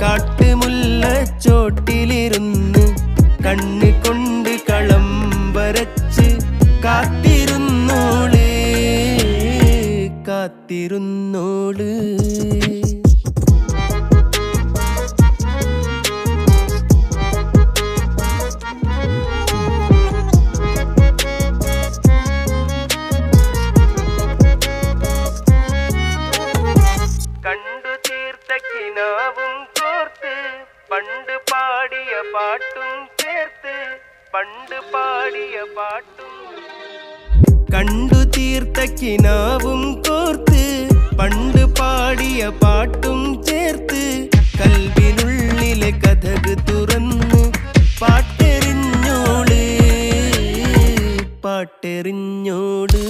കാട്ടുമുല്ല ചോട്ടിലിരുന്ന് കണ്ണ് കൊണ്ട് കളം വരച്ച് കാത്തിരുന്നോൾ കാത്തിരുന്നോൾ. പണ്ട് പാടിയ പാട്ടും ചേർത്ത് പണ്ട് പാടിയ പാട്ടും കണ്ടു തീർത്ത കിനാവും കോർത്ത് പണ്ട് പാടിയ പാട്ടും ചേർത്ത് കൽവിനുള്ളിലെ കഥക് തുറന്ന് പാട്ടെറിഞ്ഞോട് പാട്ടെറിഞ്ഞോട്